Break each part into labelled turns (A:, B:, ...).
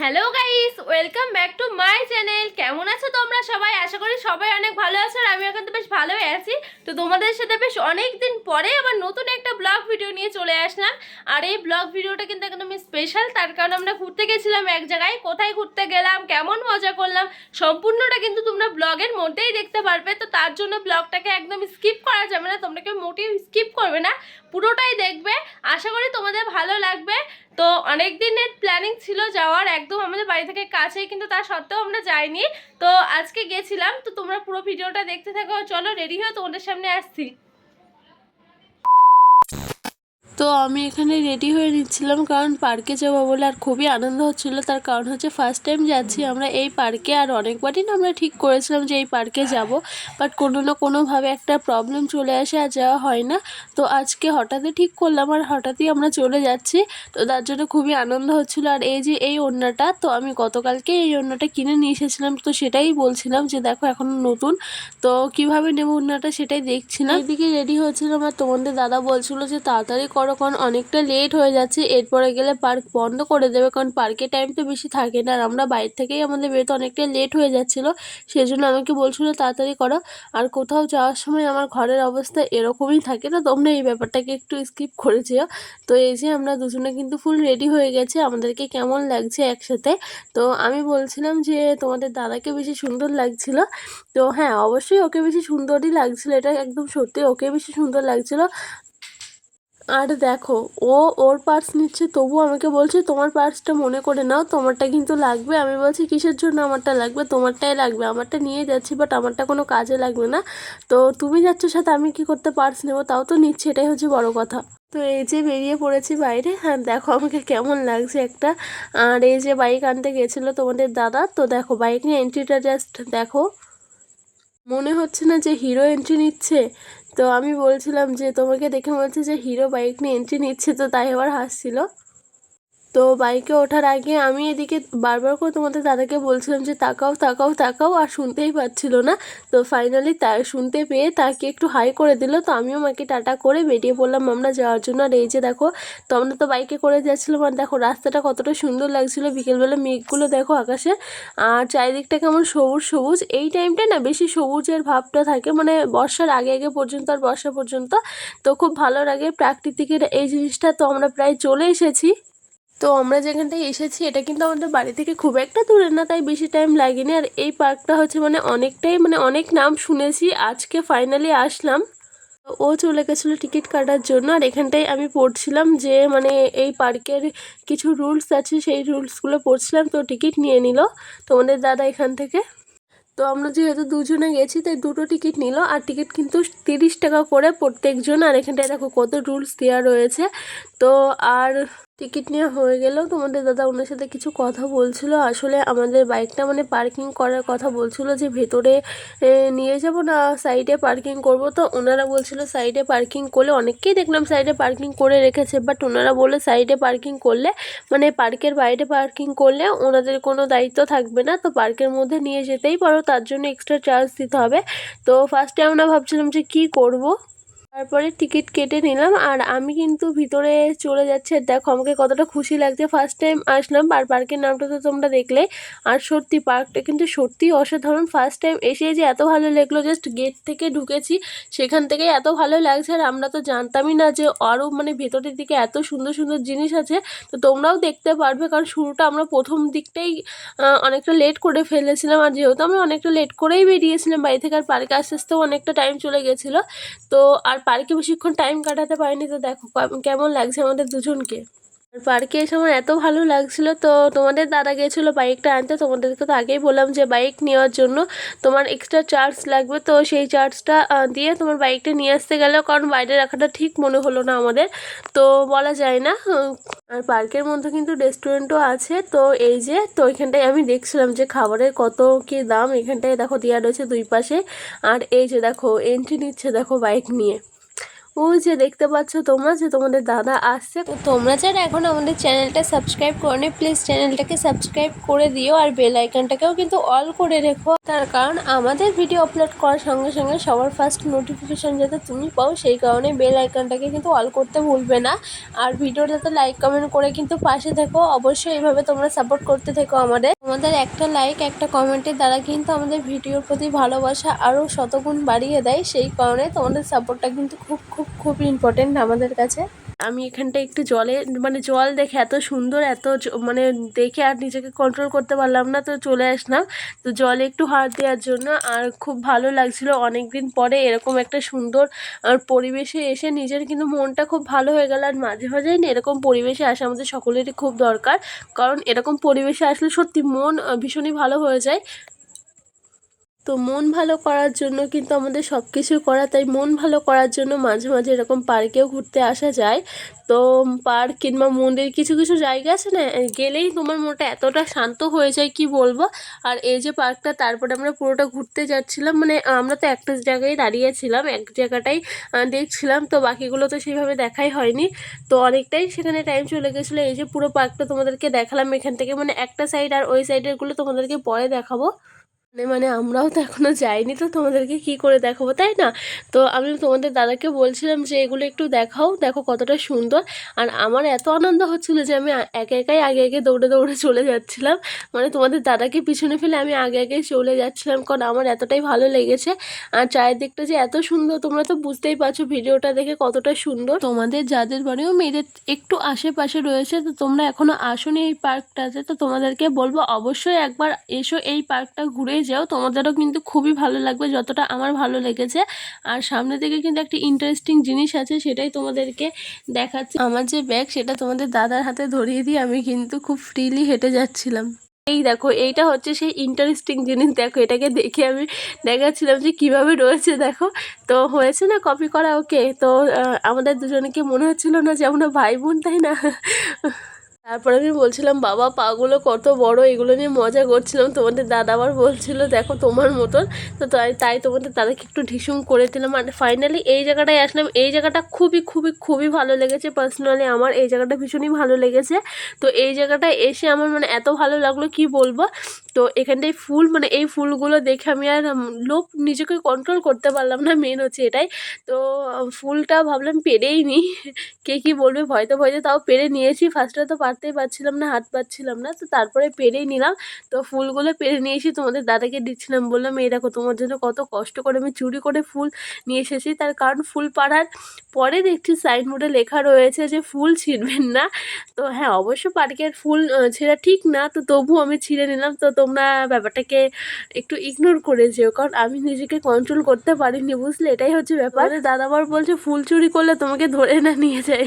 A: Hello guys welcome back to my channel কেমন আছো তোমরা সবাই? আশা করি সবাই অনেক ভালো আছো আর আমি এখন তো বেশ ভালোই আছি। তো তোমাদের সাথে বেশ অনেক দিন পরে আবার নতুন একটা ব্লগ ভিডিও নিয়ে চলে আসলাম। আর এই ব্লগ ভিডিওটা কিন্তু একদমই স্পেশাল তার কারণ আমরা ঘুরতে গেছিলাম এক জায়গায়। কোথায় ঘুরতে গেলাম, কেমন মজা করলাম, সম্পূর্ণটা কিন্তু তোমরা ব্লগের মধ্যেই দেখতে পারবে। তো তার জন্য ব্লগটাকে একদম স্কিপ করা যাবে না, তোমরা কেউ মোটেই স্কিপ করবে না। পুরোটাই দেখবে। আশা করি তোমাদের ভালো লাগবে। তো অনেক দিনের প্ল্যানিং ছিল যাওয়ার, একদম আমাদের বাড়ি থেকে কাছেই, কিন্তু তা সত্ত্বেও আমরা যাইনি। তো আজকে গেছিলাম, তো তোমরা পুরো ভিডিওটা দেখতে থাকো। চলো রেডি হয়ে তোমাদের সামনে আসছি।
B: তো আমি এখানে রেডি হয়ে নিচ্ছিলাম কারণ পার্কে যাব বলে আর খুবই আনন্দ হচ্ছিল। তার কারণ হচ্ছে ফার্স্ট টাইম যাচ্ছি আমরা এই পার্কে আর অনেকবারই না আমরা ঠিক করেছিলাম যে এই পার্কে যাব। বাট কোনো না কোনোভাবে একটা প্রবলেম চলে আসে আর যাওয়া হয় না। তো আজকে হঠাৎই ঠিক করলাম আর হঠাৎই আমরা চলে যাচ্ছি। তো তার জন্য খুবই আনন্দ হচ্ছিল। আর এই যে এই ওড়নাটা, তো আমি গতকালকে এই ওড়নাটা কিনে নিয়ে এসেছিলাম। তো সেটাই বলছিলাম যে দেখো এখন নতুন। তো কীভাবে নেব ওড়নাটা সেটাই দেখছিলাম। এদিকে রেডি হচ্ছিলাম আর তোমাদের দাদা বলছিল যে তাড়াতাড়ি করো কারণ অনেকটা লেট হয়ে যাচ্ছে। এরপরে গেলে পার্ক বন্ধ করে দেবে, কারণ পার্কের টাইম তো বেশি থাকে না। আর আমরা বাইরে থেকেই আমাদের বেরোতে অনেকটা লেট হয়ে যাচ্ছিল। সেই জন্য আমাকে বলছিলো, তাড়াতাড়ি করো। আর কোথাও যাওয়ার সময় আমার ঘরের অবস্থা এরকমই থাকে না। তোমরা এই ব্যাপারটাকে একটু স্কিপ করে যেও। তো এই যে আমরা দুজনে কিন্তু ফুল রেডি হয়ে গেছে। আমাদেরকে কেমন লাগছে একসাথে? তো আমি বলছিলাম যে, তোমাদের দাদাকে বেশি সুন্দর লাগছিল। তো হ্যাঁ অবশ্যই ওকে বেশি সুন্দরই লাগছিল। এটা একদম সত্যি, ওকে বেশি সুন্দর লাগছিল। আর দেখো, ও ওর পার্স নিচ্ছে, তবু আমাকে বলছে, তোমার পার্সটা মনে করে নাও, তোমারটা কিন্তু লাগবে। আমি বলছি, কিসের জন্য আমারটা লাগবে? তোমারটাই লাগবে, আমারটা নিয়ে যাচ্ছি বাট আমারটা কোনো কাজে লাগবে না। তো তুমি যাচ্ছ সাথে, আমি কি করতে পার্স নেব? তাও তো নিচ্ছে, এটাই হচ্ছে বড় কথা। তো এই যে বেরিয়ে পড়েছি বাইরে হ্যাঁ দেখো আমাকে কেমন লাগছে একটা। আর এই যে বাইক আনতে গেছিল তোমাদের দাদা, তো দেখো বাইক নিয়ে এন্ট্রিটা জাস্ট দেখো। মনে হচ্ছে না যে হিরো এন্ট্রি নিচ্ছে। তো আমি বলছিলাম যে, তোমাকে দেখে মনে হচ্ছে যে হিরো বাইক নিয়ে এন্ট্রি নিচ্ছে, তো তাই আবার হাসছিল। তো বাইকে ওঠার আগে আমি এদিকে বারবার করে তোমাদের দাদাকে বলছিলাম যে তাকাও তাকাও তাকাও আর শুনতেই পাচ্ছিল না। তো ফাইনালি তা শুনতে পেয়ে তাকে একটু হাই করে দিল। তো আমিও মাকে টাটা করে বেরিয়ে পড়লাম আমরা যাওয়ার জন্য। আর এই যে দেখো, তো আমরা তো বাইকে করে যাচ্ছিলাম। আর দেখো, রাস্তাটা কতটা সুন্দর লাগছিল। বিকেলবেলা মেঘগুলো দেখো আকাশে। আর চারিদিকটা কেমন সবুজ সবুজ। এই টাইমটা না বেশি সবুজের ভাবটা থাকে। মানে বর্ষার আগে আগে পর্যন্ত আর বর্ষা পর্যন্ত। তো খুব ভালো লাগে। প্রাকৃতিকের এই জিনিসটা তো আমরা প্রায় চলে এসেছি। তো আমরা যেখানটায় এসেছি, এটা কিন্তু আমাদের বাড়ি থেকে খুব একটা দূরে না, তাই বেশি টাইম লাগেনি। আর এই পার্কটা হচ্ছে মানে অনেকটাই মানে অনেক নাম শুনেছি, আজকে ফাইনালি আসলাম। ও চলে গেছিল টিকিট কাটার জন্য, আর এখানটায় আমি পড়ছিলাম যে মানে এই পার্কের কিছু রুলস আছে, সেই রুলসগুলো পড়ছিলাম, তো টিকিট নিয়ে নিল তোমাদের দাদা এখান থেকে। তো আমরা যেহেতু দুজনে গেছি, তাই দুটো টিকিট নিল, আর টিকিট কিন্তু তিরিশ টাকা করে প্রত্যেকজন। আর এখানটায় দেখো কত রুলস দেওয়া রয়েছে। তো আর টিকিট নেওয়া হয়ে গেলেও তোমাদের দাদা ওনার সাথে কিছু কথা বলছিল। আসলে আমাদের বাইকটা মানে পার্কিং করার কথা বলছিল যে ভেতরে নিয়ে যাব না সাইডে পার্কিং করব। তো ওনারা বলছিল সাইডে পার্কিং করলে, অনেককেই দেখলাম সাইডে পার্কিং করে রেখেছে বাট ওনারা বলে সাইডে পার্কিং করলে মানে পার্কের বাইরে পার্কিং করলে ওনাদের কোনো দায়িত্ব থাকবে না। তো পার্কের মধ্যে নিয়ে যেতেই পারো, তার জন্য এক্সট্রা চার্জ দিতে হবে। তো ফার্স্টে আমরা ভাবছিলাম যে কি করব? তারপরে টিকিট কেটে নিলাম আর আমি কিন্তু ভিতরে চলে যাচ্ছি। দেখো, আমাকে কতটা খুশি লাগছে। ফার্স্ট টাইম আসলাম আর পার্কের নামটা তো তোমরা দেখলে। আর সত্যি, পার্কটা কিন্তু সত্যিই অসাধারণ। ফার্স্ট টাইম এসে যে এত ভালো লাগল জাস্ট গেট থেকে ঢুকেছি, সেখান থেকে এত ভালো লাগছে। আর আমরা তো জানতামই না যে আরও মানে ভেতরের দিকে এত সুন্দর সুন্দর জিনিস আছে। তো তোমরাও দেখতে পারবে, কারণ শুরুটা আমরা প্রথম দিকটাই অনেকটা লেট করে ফেলেছিলাম। আর যেহেতু আমি অনেকটা লেট করেই বেরিয়েছিলাম, বাড়ি থেকে আর পার্কে আস্তে আস্তেও অনেকটা টাইম চলে গেছিল। তো আর পার্কে বেশিক্ষণ টাইম কাটাতে পারিনি তো দেখো কেমন লাগছে আমাদের দুজনকে? আর পার্কে এসে আমার এত ভালো লাগছিল, তো তোমাদের দাদা গেছিল বাইকটা আনতে তোমাদেরকে তো আগেই বললাম যে বাইক নেওয়ার জন্য তোমার এক্সট্রা চার্জ লাগবে, তো সেই চার্জটা দিয়ে তোমার বাইকটা নিয়ে আসতে গেলেও কারণ বাইরে রাখাটা ঠিক মনে হলো না আমাদের, তো বলা যায় না আর পার্কের মধ্যে কিন্তু রেস্টুরেন্টও আছে, তো এই যে, তো এখানটায় আমি দেখছিলাম যে খাবারের কত কি দাম, এখানটায় দেখো দেওয়া রয়েছে দুই পাশে, আর এই যে দেখো এন্ট্রি নিচ্ছে দেখো বাইক নিয়ে। ওই যে দেখতে পাচ্ছ তোমরা যে তোমাদের দাদা আসছে।
A: তোমরা যারা এখন আমাদের চ্যানেলটা সাবস্ক্রাইব করনি প্লিজ চ্যানেলটাকে সাবস্ক্রাইব করে দিও আর বেল আইকনটাকেও কিন্তু অল করে রেখো। তার কারণ আমাদের ভিডিও আপলোড করার সঙ্গে সঙ্গে সবার ফার্স্ট নোটিফিকেশন যাতে তুমি পাও, সেই কারণে বেল আইকনটাকে কিন্তু অল করতে ভুলবে না। আর ভিডিওটাতে লাইক কমেন্ট করে কিন্তু পাশে থেকো। অবশ্যই এইভাবে তোমরা সাপোর্ট করতে থেকো আমাদের। আমাদের একটা লাইক একটা কমেন্টের দ্বারা কিন্তু আমাদের ভিডিওর প্রতি ভালোবাসা আরও শতগুণ বাড়িয়ে দেয়। সেই কারণে তোমাদের সাপোর্টটা কিন্তু খুব খুব খুব ইম্পর্টেন্ট আমাদের কাছে।
B: আমি এখানটা একটু জলে মানে জল দেখে এত সুন্দর, এত মানে দেখে আর নিজেকে কন্ট্রোল করতে পারলাম না, তো চলে আসলাম। তো জলে একটু হাত দেওয়ার জন্য, আর খুব ভালো লাগছিল অনেক দিন পরে এরকম একটা সুন্দর আর পরিবেশে এসে নিজের কিন্তু মনটা খুব ভালো হয়ে গেল। আর মাঝে মাঝে না এরকম পরিবেশে আসা আমাদের সকলেরই খুব দরকার, কারণ এরকম পরিবেশে আসলে সত্যি মন ভীষণই ভালো হয়ে যায়। তো মন ভালো করার জন্য কিন্তু আমাদের সব কিছু করা, তাই মন ভালো করার জন্য মাঝে মাঝে এরকম পার্কেও ঘুরতে আসা যায়। তো পার্ক কিংবা মন্দির কিছু কিছু জায়গা আছে না গেলেই তোমার মনটা এতটা শান্ত হয়ে যায়, কি বলব? আর এই যে পার্কটা, তারপরে আমরা পুরোটা ঘুরতে যাচ্ছিলাম মানে আমরা তো একটা জায়গায় দাঁড়িয়েছিলাম এক জায়গাটাই দেখছিলাম, তো বাকিগুলো তো সেইভাবে দেখাই হয়নি। তো অনেকটাই সেখানে টাইম চলে গেছিল, এই যে পুরো পার্কটা তোমাদেরকে দেখালাম, এখান থেকে মানে একটা সাইড আর ওই সাইডেরগুলো তোমাদেরকে পরে দেখাবো। মানে আমরাও তো এখনও যাইনি তো তোমাদেরকে কি করে দেখাবো, তাই না? তো আমি তোমাদের দাদাকে বলছিলাম যে এগুলো একটু দেখাও, দেখো কতটা সুন্দর। আর আমার এত আনন্দ হচ্ছিল যে আমি একা একাই আগে আগে দৌড়ে দৌড়ে চলে যাচ্ছিলাম। মানে তোমাদের দাদাকে পিছনে ফেলে আমি আগে আগে চলে যাচ্ছিলাম কারণ আমার এতটাই ভালো লেগেছে। আর চারিদিকটা যে এত সুন্দর, তোমরা তো বুঝতেই পারছ ভিডিওটা দেখে কতটা সুন্দর। তোমাদের যাদের বাড়িও মেয়েদের একটু আশেপাশে রয়েছে, তো তোমরা এখনও আসোনি এই পার্কটাতে, তো তোমাদেরকে বলব অবশ্যই একবার এসো এই পার্কটা ঘুরে যাও। তোমাদেরও কিন্তু খুবই ভালো লাগবে, যতটা আমার ভালো লেগেছে। আর সামনে থেকে কিন্তু একটা ইন্টারেস্টিং জিনিস আছে, সেটাই তোমাদেরকে দেখাচ্ছি। আমার যে ব্যাগ সেটা তোমাদের দাদার হাতে ধরিয়ে দিয়ে আমি কিন্তু খুব ফ্রিলি হেঁটে যাচ্ছিলাম। এই দেখো, এইটা হচ্ছে সেই ইন্টারেস্টিং জিনিস। দেখো, এটাকে দেখে আমি দেখাচ্ছিলাম যে কীভাবে রয়েছে, দেখো। তো হয়েছে না কপি করা? ওকে তো আমাদের দুজনকে মনে হচ্ছিল না যে আমরা ভাই বোন তাই না? তারপরে আমি বলছিলাম, বাবা, পাগুলো কত বড়, এগুলো নিয়ে মজা করছিলাম। তোমাদের দাদা আবার বলছিল, দেখো, তোমার মতন। তো তাই তাই তোমাদের দাদাকে একটু ঢিসুম করে দিলাম। আর ফাইনালি এই জায়গাটায় আসলাম। এই জায়গাটা খুবই খুবই খুবই ভালো লেগেছে পার্সোনালি আমার। এই জায়গাটা ভীষণই ভালো লেগেছে। তো এই জায়গাটায় এসে আমার মানে এত ভালো লাগল, কি বলব? তো এখানটায় ফুল মানে এই ফুলগুলো দেখে আমি আর লোভ নিজেকে কন্ট্রোল করতে পারলাম না। মেন হচ্ছে এটাই। তো ফুলটা ভাবলাম পেরেই নিই কে কী বলবে? ভয়তে ভয়তে তাও পেরে নিয়েছি। ফার্স্টে তো পারতেই পারছিলাম না, হাত পাচ্ছিলাম না। তো তারপরে পেরেই নিলাম। তো ফুলগুলো পেরে নিয়ে এসে তোমাদের দাদাকে দিচ্ছিলাম। বললাম, এই দেখো, তোমার জন্য কত কষ্ট করে আমি চুরি করে ফুল নিয়ে এসেছি। তার কারণ ফুল পাড়ার পরে দেখছি সাইনবোর্ডে লেখা রয়েছে যে, ফুল ছিঁড়বেন না। তো হ্যাঁ অবশ্য পার্কের ফুল ছেঁড়া ঠিক না। তো তবুও আমি ছিঁড়ে নিলাম। তো তোমরা ব্যাপারটাকে একটু ইগনোর করে যেও, কারণ আমি নিজেকে কন্ট্রোল করতে পারিনি, বুঝলে? এটাই হচ্ছে ব্যাপার। দাদা আবার বলছে, ফুল চুরি করলে তোমাকে ধরে না নিয়ে যায়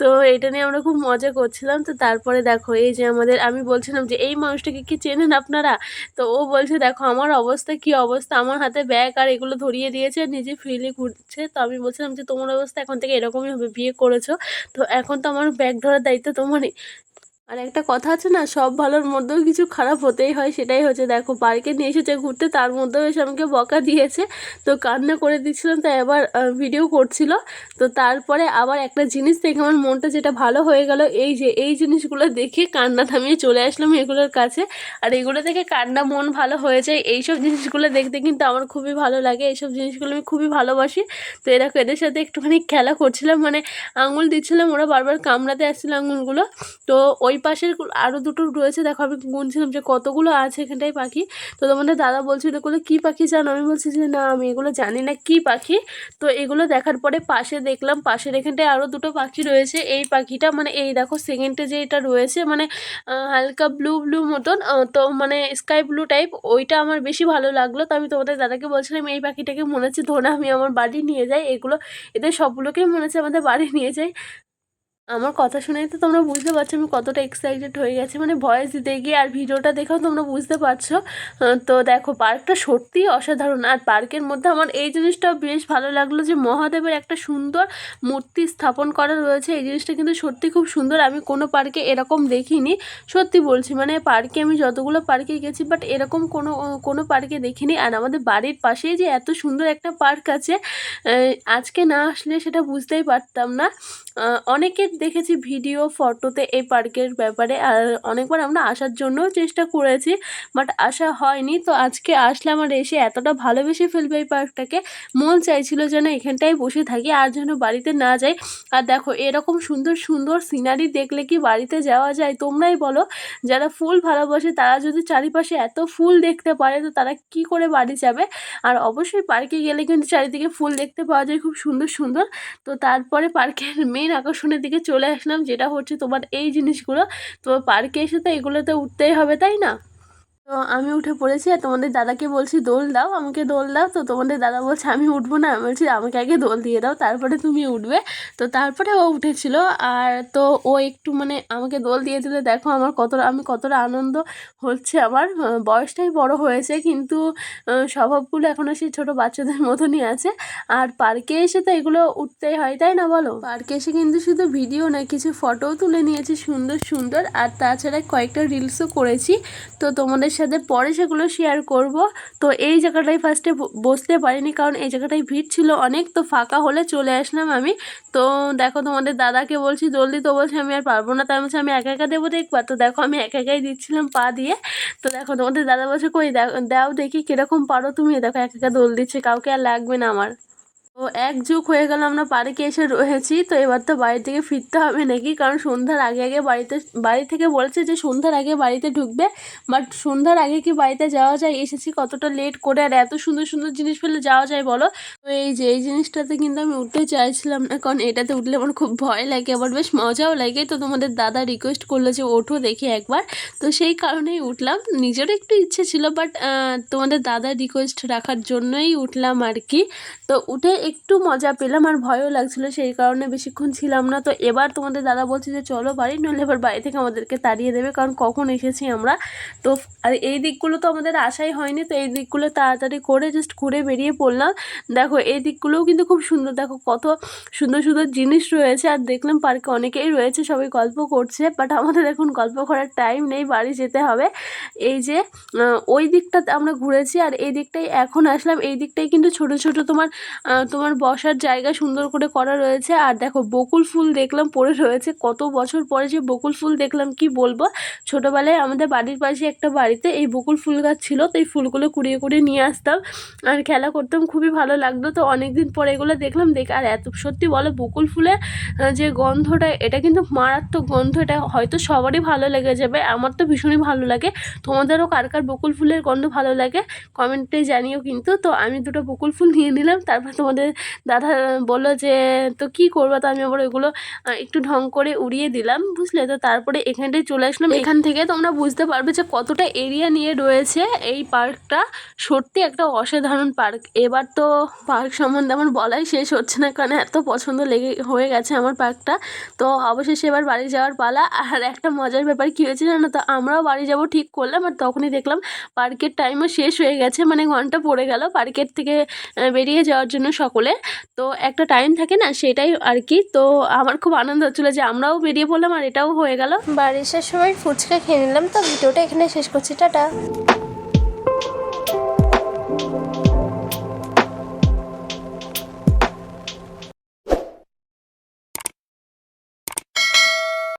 B: তো এটা নিয়ে আমরা খুব মজা করছিলাম। তো তারপরে দেখো, এই যে আমাদের, আমি বলছিলাম যে, এই মানুষটাকে কি চেনেন আপনারা? তো ও বলছে, দেখো, আমার অবস্থা কি অবস্থা? আমার হাতে ব্যাগ আর এগুলো ধরিয়ে দিয়েছে নিজে ফ্রিলি ঘুরছে। তো আমি বলছিলাম যে, তোমার অবস্থা এখন থেকে এরকমই হবে, বিয়ে করেছ। তো এখন তো আমার ব্যাগ ধরার দায়িত্ব তোমারই। আর একটা কথা আছে না, সব ভালোর মধ্যেও কিছু খারাপ হতেই হয়, সেটাই হচ্ছে, দেখো পার্কে নিয়ে এসেছে ঘুরতে, তার মধ্যেও এসে আমাকে বকা দিয়েছে, তো কান্না করে দিচ্ছিলাম, তাই আবার ভিডিও করছিল, তো তারপরে আবার একটা জিনিস দেখে আমার মনটা যেটা ভালো হয়ে গেল, এই যে, এই জিনিসগুলো দেখে কান্না থামিয়ে চলে আসলাম এগুলোর কাছে, আর এগুলো দেখে কান্না মন ভালো হয়ে যায়, এইসব জিনিসগুলো দেখতে কিন্তু আমার খুবই ভালো লাগে, এইসব জিনিসগুলো আমি খুবই ভালোবাসি, তো এরকম এদের সাথে একটুখানি খেলা করছিলাম মানে আঙুল দিচ্ছিলাম, ওরা বারবার কামড়াতে আসছিল আঙুলগুলো, তো ওই পাশের আরও দুটো রয়েছে। দেখো, আমি গুনছিলাম যে কতগুলো আছে এখানটায় পাখি। তো তোমাদের দাদা বলছিল, এগুলো কী পাখি জানো? আমি বলছি যে, না, আমি এগুলো জানি না কী পাখি। তো এগুলো দেখার পরে পাশে দেখলাম, পাশের এখানটায় আরও দুটো পাখি রয়েছে। এই পাখিটা মানে এই দেখো, সেকেন্ডে যে এটা রয়েছে মানে হালকা ব্লু ব্লু মতন তো মানে স্কাই ব্লু টাইপ, ওইটা আমার বেশি ভালো লাগল। তো আমি তোমাদের দাদাকে বলছিলাম, এই পাখিটাকে মনে হচ্ছে ধরে আমি আমার বাড়ি নিয়ে যাই। এগুলো, এদের সবগুলোকেই মনে হচ্ছে আমাদের বাড়ি নিয়ে যাই। আমার কথা শুনেই তো তোমরা বুঝতে পারছ আমি কতটা এক্সাইটেড হয়ে গেছি। মানে ভয়েস দিতে গিয়ে আর ভিডিওটা দেখেও তোমরা বুঝতে পারছ। তো দেখো পার্কটা সত্যিই অসাধারণ। আর পার্কের মধ্যে আমার এই জিনিসটা বেশ ভালো লাগল যে মহাদেবের একটা সুন্দর মূর্তি স্থাপন করা রয়েছে। এই জিনিসটা কিন্তু সত্যি খুব সুন্দর। আমি কোনো পার্কে এরকম দেখিনি। সত্যি বলছি মানে পার্কে আমি যতগুলো পার্কে গেছি বাট এরকম কোনো কোনো পার্কে দেখিনি। আর আমাদের বাড়ির পাশেই যে এত সুন্দর একটা পার্ক আছে আজকে না আসলে সেটা বুঝতেই পারতাম না। আহ, অনেকের দেখেছি ভিডিও, ফটোতে এই পার্কের ব্যাপারে, আর অনেকবার আমরা আসার জন্যও চেষ্টা করেছি, বাট আসা হয়নি। তো আজকে আসলাম আর এসে এতটা ভালোবেসে ফেলবে এই পার্কটাকে, মন চাইছিল যেন এখানটায় বসে থাকি, আর যেন বাড়িতে না যাই। আর দেখো, এরকম সুন্দর সুন্দর সিনারি দেখলে কি বাড়িতে যাওয়া যায়? তোমরাই বলো, যারা ফুল ভালোবাসে, তারা যদি চারিপাশে এত ফুল দেখতে পারে, তো তারা কি করে বাড়ি যাবে? আর অবশ্যই পার্কে গেলে কিন্তু চারিদিকে ফুল দেখতে পাওয়া যায়, খুব সুন্দর সুন্দর। তো তারপরে পার্কের মেন আকর্ষণের দিকে চলে আসলাম, যেটা হচ্ছে তোমার এই জিনিসগুলো তো পার্কে এসে তো এগুলোতে উঠতেই হবে, তাই না? তো আমি উঠে পড়েছি আর তোমাদের দাদাকে বলছি, দোল দাও, আমাকে দোল দাও। তো তোমাদের দাদা বলছে, আমি উঠবো না। আমি বলছি, আমাকে আগে দোল দিয়ে দাও, তারপরে তুমি উঠবে। তো তারপরে ও উঠেছিল আর তো ও একটু মানে আমাকে দোল দিয়ে দিলে, দেখো আমার কতটা, আমি কতটা আনন্দ হচ্ছে আমার। বয়সটাই বড় হয়েছে, কিন্তু স্বভাবগুলো এখনও সেই ছোটো বাচ্চাদের মতনই আছে। আর পার্কে এসে তো এগুলো উঠতেই হয়, তাই না বলো? পার্কে এসে কিন্তু শুধু ভিডিও না কিছু ফটোও তুলে নিয়েছি সুন্দর সুন্দর। আর তাছাড়া কয়েকটা রিলসও করেছি। তো তোমাদের সাথে পরে সেগুলো শেয়ার করব। তো এই জায়গাটায় ফার্স্টে বসতে পারিনি কারণ এই জায়গাটায় ভিড় ছিল অনেক, তো ফাঁকা হলে চলে আসলাম আমি। তো দেখো তোমাদের দাদাকে বলছি, জলদি তো বলছে আমি আর পারব না, তাই বলছে আমি একা একা দেবো দেখবা। তো দেখো আমি একা একাই দিচ্ছিলাম পা দিয়ে। তো দেখো তোমাদের দাদা বলছে, কই দাও দেখি কীরকম পারো তুমি। দেখো একা একা দোল দিচ্ছে, কাউকে আর লাগবে না আমার। তো এক যুগ হয়ে গেল আমরা পার্কে এসে রয়েছি, তো এবার তো বাড়ি থেকে ফিরতে হবে নাকি? কারণ সন্ধ্যার আগে আগে বাড়িতে, বাড়ি থেকে বলছে যে সন্ধ্যার আগে বাড়িতে ঢুকবে বাট সন্ধ্যার আগে কি বাড়িতে যাওয়া যায়? এসেছি কতটা লেট করে আর এত সুন্দর সুন্দর জিনিস পেলে যাওয়া যায় বলো? তো এই যে, এই জিনিসটাতে কিন্তু আমি উঠতে চাইছিলাম না, কারণ এটাতে উঠলে আমার খুব ভয় লাগে, আবার বেশ মজাও লাগে। তো তোমাদের দাদা রিকোয়েস্ট করল যে ওঠো দেখি একবার, তো সেই কারণেই উঠলাম। নিজেরও একটু ইচ্ছে ছিল বাট তোমাদের দাদা রিকোয়েস্ট রাখার জন্যই উঠলাম আর কি। তো উঠে একটু মজা পেলাম আর ভয়ও লাগছিল, সেই কারণে বেশিক্ষণ ছিলাম না। তো এবার তোমাদের দাদা বলছে যে, চলো বাড়ি, নইলে এবার বাড়ি থেকে আমাদেরকে তাড়িয়ে দেবে, কারণ কখন এসেছি আমরা? তো আর এই দিকগুলো তো আমাদের আশাই হয়নি, তো এই দিকগুলো তাড়াতাড়ি করে জাস্ট ঘুরে বেরিয়ে পড়লাম। দেখো, এই দিকগুলোও কিন্তু খুব সুন্দর, দেখো কত সুন্দর সুন্দর জিনিস রয়েছে। আর দেখলাম পার্কে অনেকেই রয়েছে, সবাই গল্প করছে বাট আমাদের এখন গল্প করার টাইম নেই, বাড়ি যেতে হবে। এই যে ওই দিকটাতে আমরা ঘুরেছি, আর এই দিকটাই এখন আসলাম। এই দিকটাই কিন্তু ছোট ছোট তোমার তোমার বসার জায়গা সুন্দর করে করা রয়েছে। আর দেখো, বকুল ফুল দেখলাম, পড়ে রয়েছে। কত বছর পরে যে বকুল ফুল দেখলাম, কি বলব? ছোটোবেলায় আমাদের বাড়ির পাশে একটা বাড়িতে এই বকুল ফুল গাছ ছিল, তো এই ফুলগুলো কুড়িয়ে কুড়িয়ে নিয়ে আসতাম। আর খেলা করতাম, খুবই ভালো লাগতো। তো অনেক দিন পরে এগুলো দেখলাম, দেখ, আর এত, সত্যি বলো, বকুল ফুলের যে গন্ধটা, এটা কিন্তু মারাত্মক গন্ধ। এটা হয়তো সবারই ভালো লেগে যাবে, আমার তো ভীষণই ভালো লাগে। তোমাদেরও কার কার বকুল ফুলের গন্ধ ভালো লাগে, কমেন্টে জানিও কিন্তু। তো আমি দুটো বকুল ফুল নিয়ে নিলাম, তারপর তোমাদের দাদা বলল যে তো কি করব? তো আমি আবার ওইগুলো একটু ঢং করে উড়িয়ে দিলাম বুঝলে? তো তারপরে এখানটায় চলে আসলাম। এখান থেকে তোমরা বুঝতে পারবে যে কতটা এরিয়া নিয়ে রয়েছে এই পার্কটা। সত্যি একটা অসাধারণ পার্ক। এবার তো পার্ক সম্বন্ধে আমার বলাই শেষ হচ্ছে না কারণ এত পছন্দ লেগে হয়ে গেছে আমার পার্কটা। তো অবশেষে এবার বাড়ি যাওয়ার পালা। আর একটা মজার ব্যাপার কী হয়েছে জানো তো? আমরাও বাড়ি যাব ঠিক করলাম আর তখনই দেখলাম পার্কের টাইমও শেষ হয়ে গেছে মানে ঘণ্টা পড়ে গেল। পার্কের থেকে বেরিয়ে যাওয়ার জন্য সকলে তো একটা টাইম থাকে না, সেটাই আর কি তো আমার খুব আনন্দ হচ্ছিল যে আমরাও বেরিয়ে পড়লাম আর এটাও হয়ে গেল।
A: বাড়ি আসার সময় ফুচকা খেয়ে নিলাম, তো ভিডিওটা এখানে শেষ করছি, টাটা।